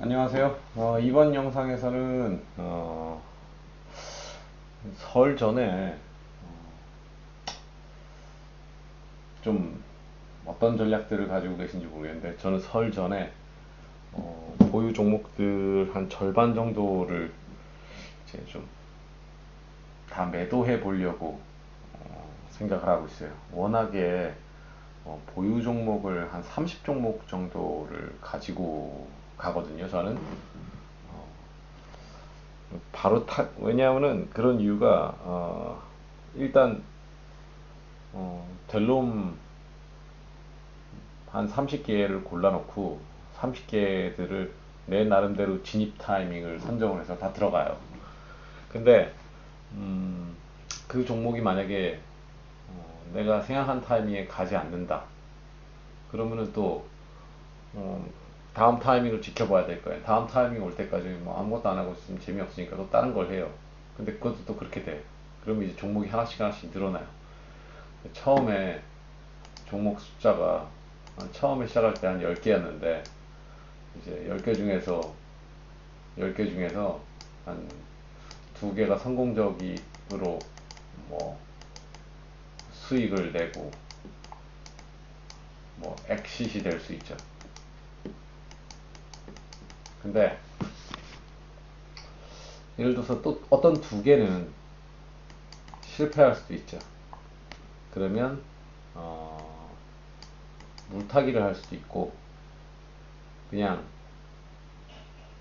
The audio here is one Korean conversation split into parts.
안녕하세요. 어, 이번 영상에서는 어, 설 전에 어, 좀 어떤 전략들을 가지고 계신지 모르겠는데 저는 설 전에 어, 보유 종목들 한 절반 정도를 이제 좀 다 매도해 보려고 어, 생각을 하고 있어요. 워낙에 어, 보유 종목을 한 30 종목 정도를 가지고 가거든요, 저는. 어, 바로 타, 왜냐하면은 그런 이유가, 어, 일단, 어, 델롬 한 30개를 골라놓고 30개들을 내 나름대로 진입 타이밍을 선정을 해서 다 들어가요. 근데, 음, 그 종목이 만약에 어, 내가 생각한 타이밍에 가지 않는다. 그러면은 또 어, 다음 타이밍을 지켜봐야 될 거예요. 다음 타이밍 올 때까지 뭐 아무것도 안 하고 있으면 재미없으니까 또 다른 걸 해요. 근데 그것도 또 그렇게 돼. 그러면 이제 종목이 하나씩 하나씩 늘어나요. 처음에 종목 숫자가 한 처음에 시작할 때 한 10개였는데 이제 10개 중에서 10개 중에서 한두 개가 성공적으로 뭐 수익을 내고 뭐 엑싯이 될수 있죠. 근데 예를 들어서 또 어떤 두 개는 실패할 수도 있죠. 그러면 어, 물타기를 할 수도 있고 그냥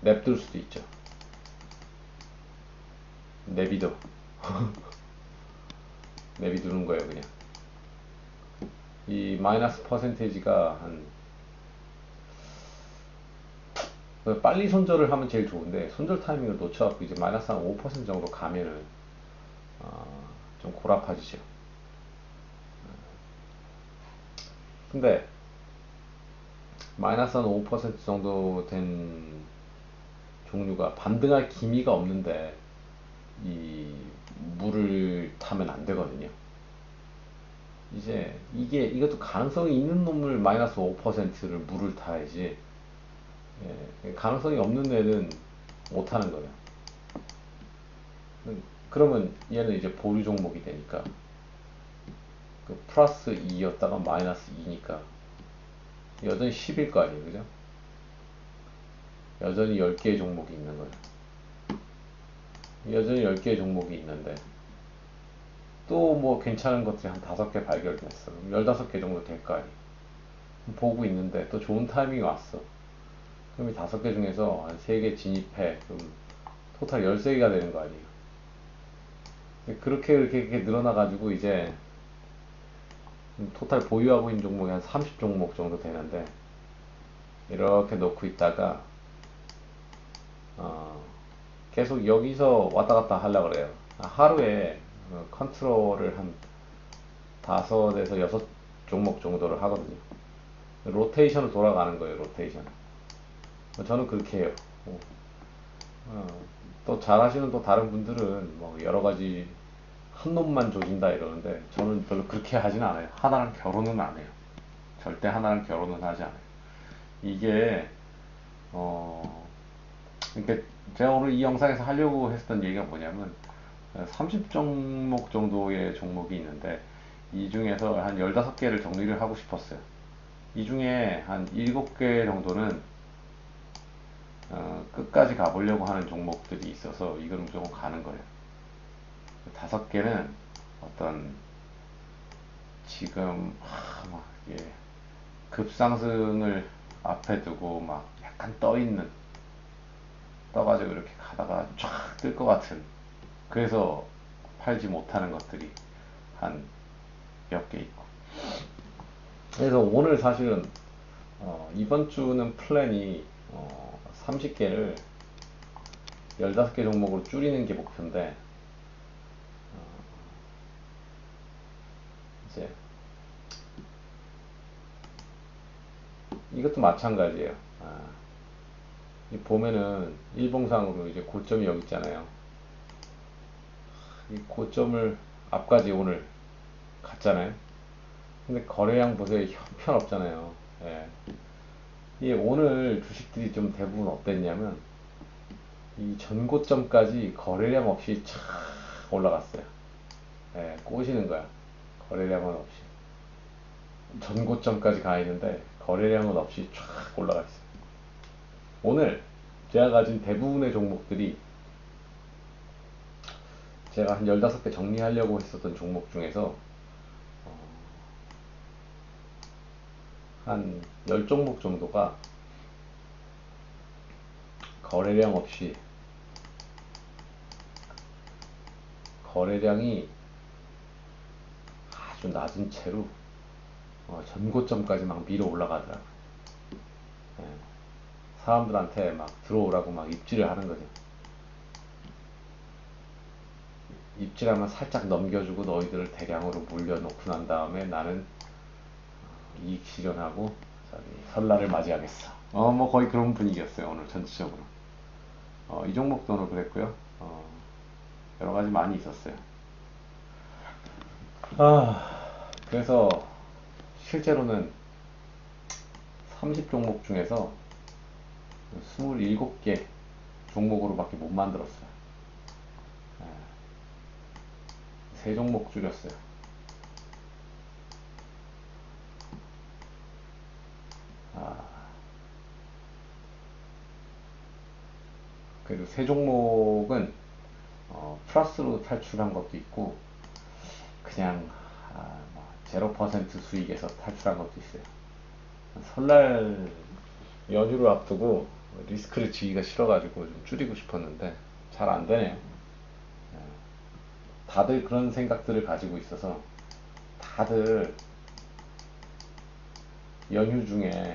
냅둘 수도 있죠. 내비둬. 내비두는 거예요, 그냥. 이 마이너스 퍼센테이지가 한 빨리 손절을 하면 제일 좋은데 손절 타이밍을 놓쳐갖고 이제 마이너스 한 5% 정도 가면은 어, 좀 고라파지죠. 근데 마이너스 한 5% 정도 된 종류가 반등할 기미가 없는데 이 물을 타면 안 되거든요. 이제 이게 이것도 가능성이 있는 놈을 마이너스 5%를 물을 타야지 예, 가능성이 없는 애는 못 하는 거예요. 그러면 얘는 이제 보류 종목이 되니까 그 플러스 2였다가 마이너스 2니까 여전히 10일 거 아니에요, 그죠? 여전히 10개의 종목이 있는 거예요. 여전히 10개의 종목이 있는데 또 뭐 괜찮은 것들이 한 5개 발견됐어. 15개 정도 될거 아니에요. 보고 있는데 또 좋은 타이밍이 왔어. 그럼 이 5개 중에서 한 3개 진입해. 그럼 토탈 13개가 되는 거 아니에요. 그렇게 이렇게, 이렇게 늘어나가지고 이제 토탈 보유하고 있는 종목이 한 30종목 정도 되는데 이렇게 놓고 있다가 어, 계속 여기서 왔다 갔다 하려고 그래요. 하루에 어, 컨트롤을 한 다섯에서 여섯 종목 정도를 하거든요. 로테이션을 돌아가는 거예요, 로테이션. 저는 그렇게 해요. 어, 어, 또 잘하시는 또 다른 분들은 뭐 여러 가지 한 놈만 조진다 이러는데 저는 별로 그렇게 하진 않아요. 하나랑 결혼은 안 해요. 절대 하나랑 결혼은 하지 않아요. 이게 어 그러니까 제가 오늘 이 영상에서 하려고 했던 얘기가 뭐냐면 30종목 정도의 종목이 있는데 이 중에서 한 15개를 정리를 하고 싶었어요. 이 중에 한 7개 정도는 어, 끝까지 가보려고 하는 종목들이 있어서 이거는 무조건 가는 거예요. 다섯 개는 어떤 지금 하, 막 이게 급상승을 앞에 두고 막 약간 떠 있는 떠가지고 이렇게 가다가 쫙 뜰 것 같은 그래서 팔지 못하는 것들이 한 몇 개 있고 그래서 오늘 사실은 어, 이번 주는 플랜이 어, 30개를 15개 종목으로 줄이는 게 목표인데 어, 이제 이것도 마찬가지예요. 아, 이 보면은 일봉상으로 이제 고점이 여기 있잖아요. 이 고점을 앞까지 오늘 갔잖아요. 근데 거래량 보세요. 형편없잖아요. 예. 이 오늘 주식들이 좀 대부분 어땠냐면 이 전고점까지 거래량 없이 촥 올라갔어요. 예, 꼬시는 거야. 거래량은 없이. 전고점까지 가 있는데 거래량은 없이 촥 올라가 있어요. 오늘 제가 가진 대부분의 종목들이 제가 한 15개 정리하려고 했었던 종목 중에서 한 10종목 정도가 거래량 없이 거래량이 아주 낮은 채로 어, 전고점까지 막 밀어 올라가더라고요. 예. 사람들한테 막 들어오라고 막 입질을 하는 거죠. 입질하면 살짝 넘겨주고 너희들을 대량으로 물려놓고 난 다음에 나는 어, 이익 실현하고 설날을 맞이하겠어. 어, 뭐 거의 그런 분위기였어요 오늘 전체적으로. 어, 이 종목도 오늘 그랬고요. 어, 여러 가지 많이 있었어요. 아, 그래서 실제로는 30 종목 중에서 27개 종목으로밖에 못 만들었어요. 예. 세 종목 줄였어요. 그래도 세 종목은 어, 플러스로 탈출한 것도 있고 그냥 아, 뭐0% 수익에서 탈출한 것도 있어요. 설날 연휴를 앞두고 리스크를 지기가 싫어가지고 좀 줄이고 싶었는데 잘 안 되네요. 예. 다들 그런 생각들을 가지고 있어서 다들 연휴 중에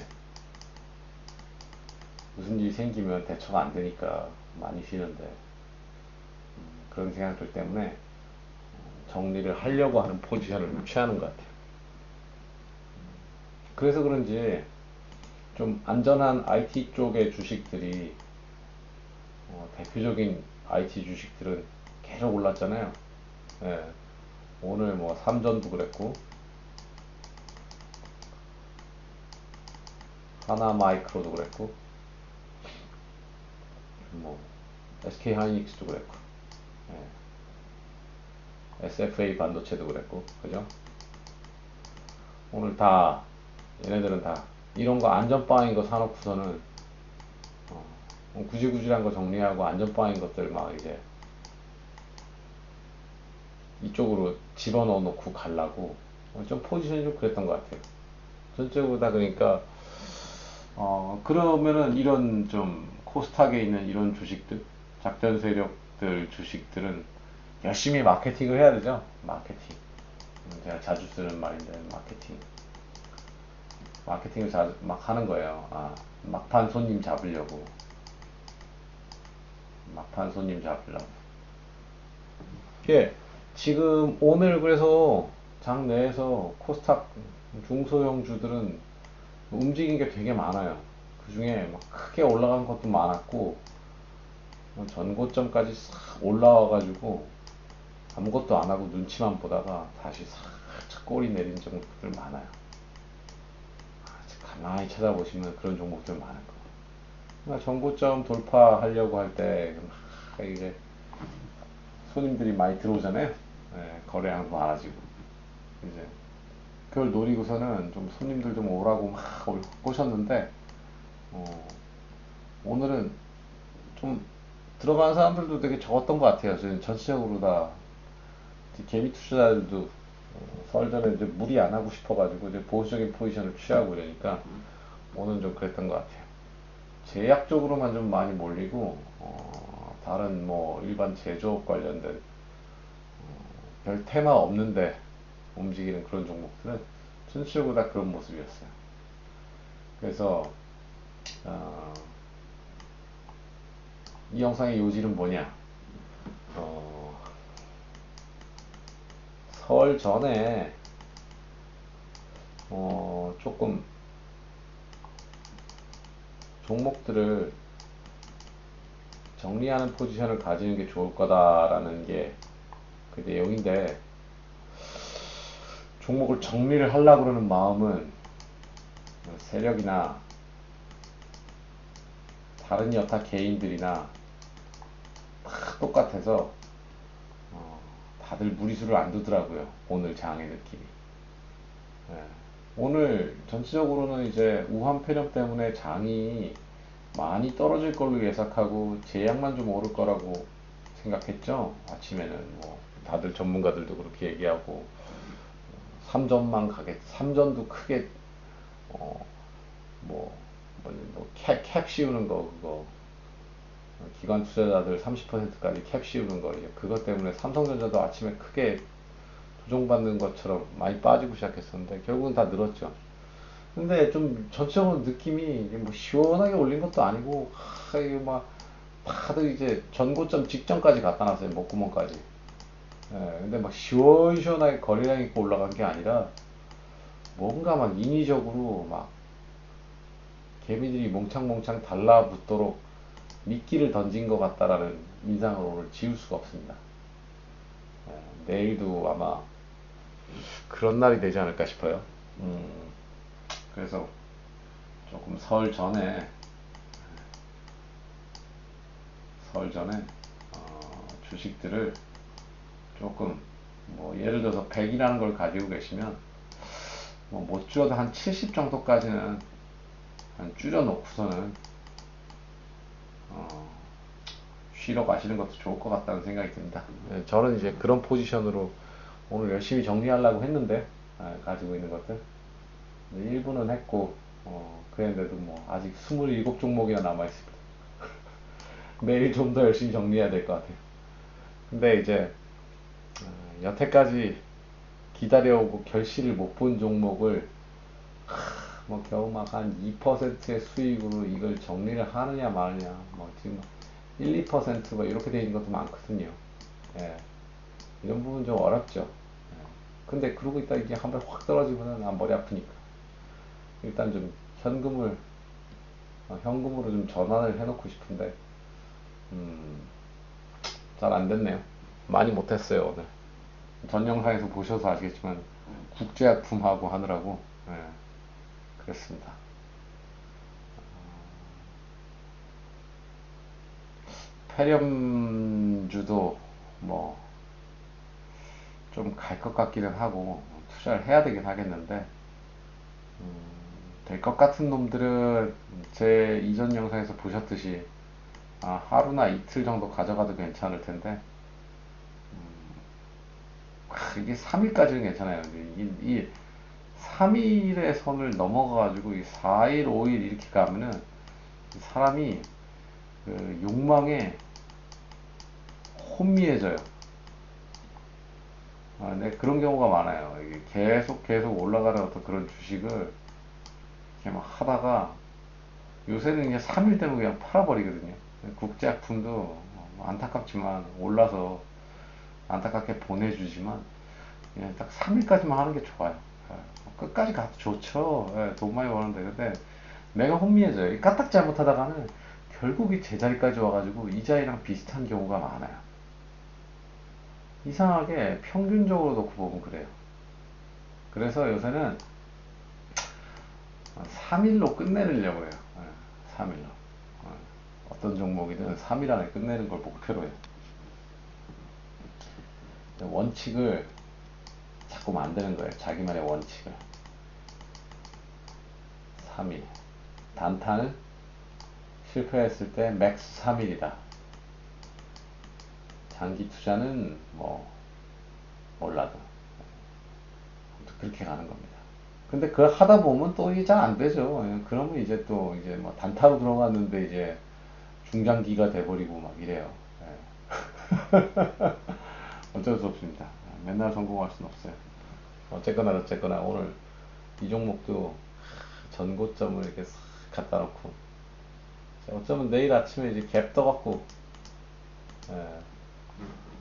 무슨 일이 생기면 대처가 안 되니까 많이 쉬는데 음, 그런 생각들 때문에 어, 정리를 하려고 하는 포지션을 좀 취하는 것 같아요. 그래서 그런지 좀 안전한 IT 쪽의 주식들이 어, 대표적인 IT 주식들은 계속 올랐잖아요. 예. 오늘 뭐 삼전도 그랬고 하나 마이크로도 그랬고 뭐 SK 하이닉스도 그랬고 예. SFA 반도체도 그랬고 그죠? 오늘 다 얘네들은 다 이런 거 안전빵인 거 사놓고서는 어, 구질구질한 거 정리하고 안전빵인 것들 막 이제 이쪽으로 집어넣어 놓고 어, 좀 포지션이 좀 그랬던 것 같아요. 전적으로 다 그러니까 어 그러면은 이런 좀 코스닥에 있는 이런 주식들 작전 세력들 주식들은 열심히 마케팅을 해야 되죠. 마케팅. 음, 제가 자주 쓰는 말인데 마케팅. 마케팅을 자, 막 하는 거예요. 아, 막판 손님 잡으려고. 막판 손님 잡으려고. 예, 지금 오늘 그래서 장 내에서 코스닥 중소형주들은 움직인 게 되게 많아요. 그 중에 막 크게 올라간 것도 많았고, 전고점까지 싹 올라와가지고 아무것도 안 하고 눈치만 보다가 다시 살짝 꼬리 내린 종목들 많아요. 가만히 찾아보시면 그런 종목들 많을 거예요. 그러니까 전고점 돌파하려고 할 때 이제 손님들이 많이 들어오잖아요. 예, 거래량 많아지고 이제 그걸 노리고서는 좀 손님들 좀 오라고 막 올- 꼬셨는데 어, 오늘은 좀 들어가는 사람들도 되게 적었던 것 같아요. 저는 전체적으로 다 개미 투자자들도 어, 설 전에 이제 무리 안 하고 싶어가지고 이제 보수적인 포지션을 취하고 이러니까 오늘 좀 그랬던 것 같아요. 제약 쪽으로만 좀 많이 몰리고 어, 다른 뭐 일반 제조업 관련된 어, 별 테마 없는데 움직이는 그런 종목들은 전체적으로 다 그런 모습이었어요. 그래서 어, 이 영상의 요지는 뭐냐? 어, 설 전에 어, 조금 종목들을 정리하는 포지션을 가지는 게 좋을 거다라는 게 그 내용인데 종목을 정리를 하려고 그러는 마음은 세력이나 다른 여타 개인들이나 다 똑같아서 어, 다들 무리수를 안 두더라고요. 오늘 장의 느낌이. 예. 오늘 전체적으로는 이제 우한 폐렴 때문에 장이 많이 떨어질 걸로 예상하고 제약만 좀 오를 거라고 생각했죠. 아침에는 뭐 다들 전문가들도 그렇게 얘기하고 3전만 가겠, 3전도 크게 어, 뭐, 뭐, 뭐 캡, 캡 씌우는 거 그거 기관 투자자들 30%까지 캡 씌우는 거 그것 때문에 삼성전자도 아침에 크게 조종받는 것처럼 많이 빠지고 시작했었는데 결국은 다 늘었죠. 근데 좀 전체적으로 느낌이 뭐 시원하게 올린 것도 아니고 하, 이게 막 다들 이제 전고점 직전까지 갖다 놨어요 목구멍까지. 예, 근데 막 시원시원하게 거래량 있고 올라간 게 아니라 뭔가 막 인위적으로 막 개미들이 몽창몽창 달라붙도록 미끼를 던진 것 같다라는 오늘 지울 수가 없습니다. 예, 내일도 아마 그런 날이 되지 않을까 싶어요. 음, 그래서 조금 설 전에 설 전에 어, 주식들을 조금 뭐 예를 들어서 100이라는 걸 가지고 계시면 뭐 못 줄여도 한 70 정도까지는 한 줄여 놓고서는 어, 쉬러 가시는 것도 좋을 것 같다는 생각이 듭니다. 네, 저는 이제 그런 포지션으로 오늘 열심히 정리하려고 했는데 아, 가지고 있는 것들 1부는 했고 어, 그랬는데도 뭐 아직 27 종목이나 남아 있습니다. 내일 좀 더 열심히 정리해야 될 것 같아요. 근데 이제 어, 여태까지 기다려오고 결실을 못 본 종목을 하, 뭐 겨우 막 한 2%의 수익으로 이걸 정리를 하느냐 마느냐 뭐 지금 1, 2%뭐 이렇게 돼 있는 것도 많거든요. 예. 이런 부분 좀 어렵죠. 예. 근데 그러고 있다 이게 한 번 확 떨어지면은 아, 머리 아프니까 일단 좀 현금을 어, 현금으로 좀 전환을 해놓고 싶은데 음, 잘 안 됐네요. 많이 못했어요 오늘. 전 영상에서 보셔서 아시겠지만 국제약품하고 하느라고 예, 그랬습니다. 폐렴주도 뭐 좀 갈 것 같기는 하고 투자를 해야 되긴 하겠는데 될것 같은 놈들은 제 이전 영상에서 보셨듯이 아, 하루나 이틀 정도 가져가도 괜찮을 텐데 음, 아, 이게 3일까지는 괜찮아요. 이, 이 3일의 선을 넘어가가지고 이 4일, 5일 이렇게 가면은 사람이 그 욕망에 혼미해져요. 아, 네, 그런 경우가 많아요. 계속 계속 올라가는 어떤 그런 주식을 이렇게 막 하다가 요새는 그냥 3일 되면 그냥 팔아버리거든요. 국제약품도 뭐 안타깝지만 올라서 안타깝게 보내주지만 그냥 딱 3일까지만 하는 게 좋아요. 예, 끝까지 가도 좋죠. 예, 돈 많이 버는데. 근데 내가 혼미해져요. 이 까딱 잘못하다가는 결국 이 제자리까지 와가지고 이자리랑 비슷한 경우가 많아요. 이상하게 평균적으로 놓고 보면 그래요. 그래서 요새는 3일로 끝내려고 해요. 3일로. 어떤 종목이든 3일 안에 끝내는 걸 목표로 해요. 원칙을 자꾸 만드는 거예요. 자기만의 원칙을. 3일. 단타는 실패했을 때 맥스 3일이다. 장기 투자는 뭐 몰라도 그렇게 가는 겁니다. 근데 그걸 하다 보면 또 이게 잘 안 되죠. 그러면 이제 또 이제 뭐 단타로 들어갔는데 이제 중장기가 돼버리고 막 이래요. 예. 어쩔 수 없습니다. 맨날 성공할 수는 없어요. 어쨌거나 어쨌거나 오늘 이 종목도 전고점을 이렇게 싹 갖다 놓고 어쩌면 내일 아침에 이제 갭 떠갖고 예,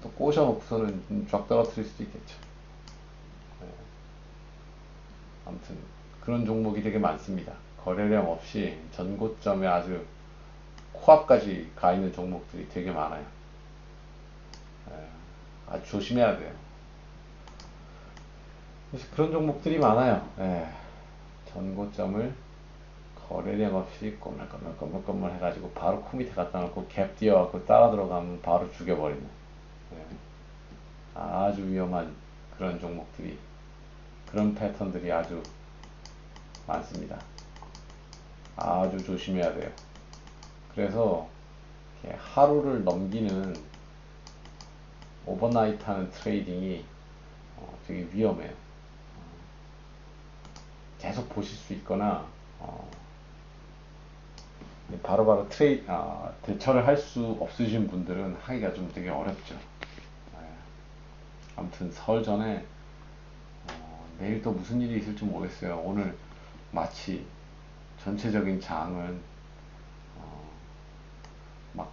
또 꼬셔놓고서는 쫙 떨어뜨릴 수도 있겠죠. 예. 아무튼 그런 종목이 되게 많습니다. 거래량 없이 전고점에 아주 코앞까지 가 있는 종목들이 되게 많아요. 예, 아주 조심해야 돼요. 그래서 그런 종목들이 많아요. 예, 전고점을 거래량 없이 꼬물꼬물꼬물꼬물 해가지고 바로 코 밑에 갖다 놓고 갭 뛰어갖고 따라 들어가면 바로 죽여버리는 예. 아주 위험한 그런 종목들이 그런 패턴들이 아주 많습니다. 아주 조심해야 돼요. 그래서 하루를 넘기는 오버나이트 하는 트레이딩이 어, 되게 위험해요. 어, 계속 보실 수 있거나 어, 바로바로 트레이 아, 대처를 할 수 없으신 분들은 하기가 좀 되게 어렵죠. 네. 아무튼 설 전에 어, 내일 또 무슨 일이 있을지 모르겠어요. 오늘 마치 전체적인 장은 어, 막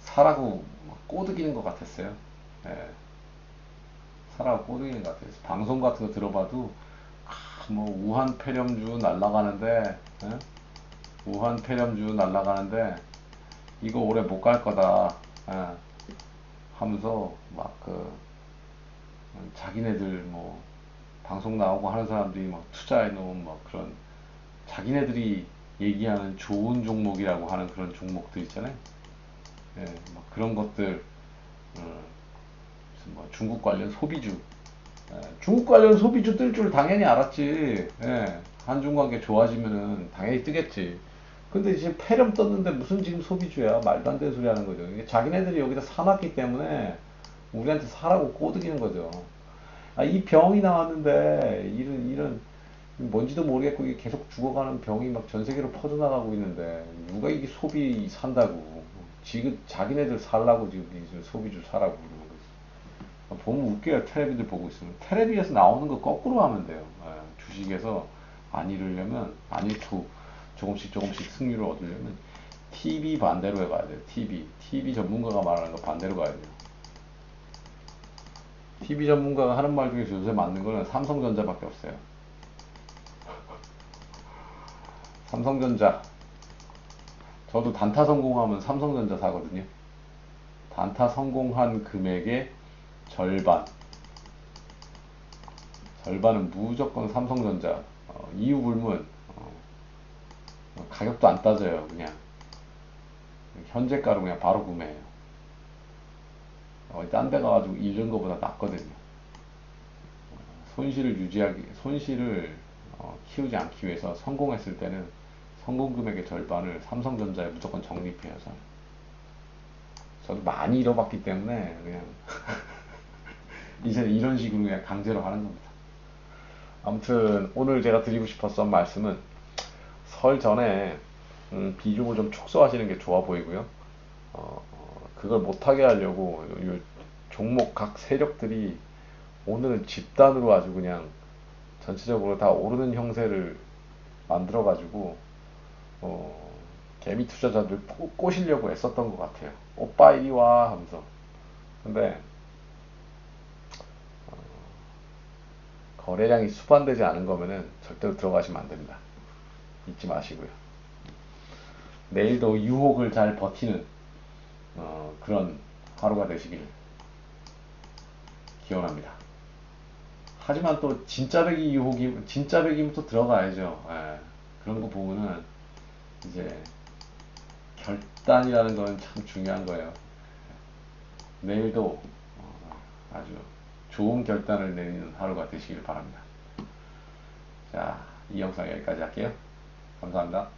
사라고 막 꼬드기는 것 같았어요. 예. 사라고 꼬드기는 것 같아요. 방송 같은 거 들어봐도 아, 뭐 우한 폐렴주 날아가는데 예? 우한 폐렴주 날아가는데 이거 올해 못 갈 거다 예. 하면서 막 그 자기네들 뭐 방송 나오고 하는 사람들이 막 투자해 놓은 뭐 그런 자기네들이 얘기하는 좋은 종목이라고 하는 그런 종목들 있잖아요. 예, 막 그런 것들, 어, 무슨 뭐 중국 관련 소비주, 예, 중국 관련 소비주 뜰 줄 당연히 알았지. 예, 한중 관계 좋아지면은 당연히 뜨겠지. 근데 지금 폐렴 떴는데 무슨 지금 소비주야? 말도 안 되는 소리 하는 거죠. 이게 자기네들이 여기다 사놨기 때문에 우리한테 사라고 꼬드기는 거죠. 아, 이 병이 나왔는데 이런 이런 뭔지도 모르겠고 이게 계속 죽어가는 병이 막 전 세계로 퍼져나가고 있는데 누가 이게 소비 산다고 지금 자기네들 살라고 지금 이 소비주 사라고 보면 웃겨요 테레비들 보고 있으면 테레비에서 나오는 거 거꾸로 하면 돼요. 예, 주식에서 안 잃으려면 안 잃고 조금씩 조금씩 승률을 얻으려면 TV 반대로 해가야 돼요. TV TV 전문가가 말하는 거 반대로 가야 돼요. TV 전문가가 하는 말 중에서 요새 맞는 거는 삼성전자밖에 없어요. 삼성전자. 저도 단타 성공하면 삼성전자 사거든요. 단타 성공한 금액의 절반. 절반은 무조건 삼성전자. 어, 이유 불문. 어, 가격도 안 따져요. 그냥. 현재가로 그냥 바로 구매해요. 어, 딴데 가가지고 이런 거보다 낫거든요. 어, 손실을 유지하기, 손실을 어, 키우지 않기 위해서 성공했을 때는 성공 금액의 절반을 삼성전자에 무조건 적립해요, 저는. 저도 많이 잃어봤기 때문에 그냥 이제는 이런 식으로 그냥 강제로 하는 겁니다. 아무튼 오늘 제가 드리고 싶었던 말씀은 설 전에 음, 비중을 좀 축소하시는 게 좋아 보이고요. 어, 그걸 못하게 하려고 요 종목 각 세력들이 오늘은 집단으로 아주 그냥 전체적으로 다 오르는 형세를 만들어 가지고 어, 개미 투자자들 꼬- 꼬시려고 애썼던 것 같아요. 오빠 이리 와 하면서. 근데 거래량이 수반되지 않은 거면은 절대로 들어가시면 안 됩니다. 잊지 마시고요. 내일도 유혹을 잘 버티는 어, 그런 하루가 되시길 기원합니다. 하지만 또 진짜 배기 유혹이 진짜 배기면 또 들어가야죠. 예. 그런 거 보면은 이제 결단이라는 건 참 중요한 거예요. 내일도 어, 아주 좋은 결단을 내리는 하루가 되시길 바랍니다. 자, 이 영상 여기까지 할게요. 감사합니다.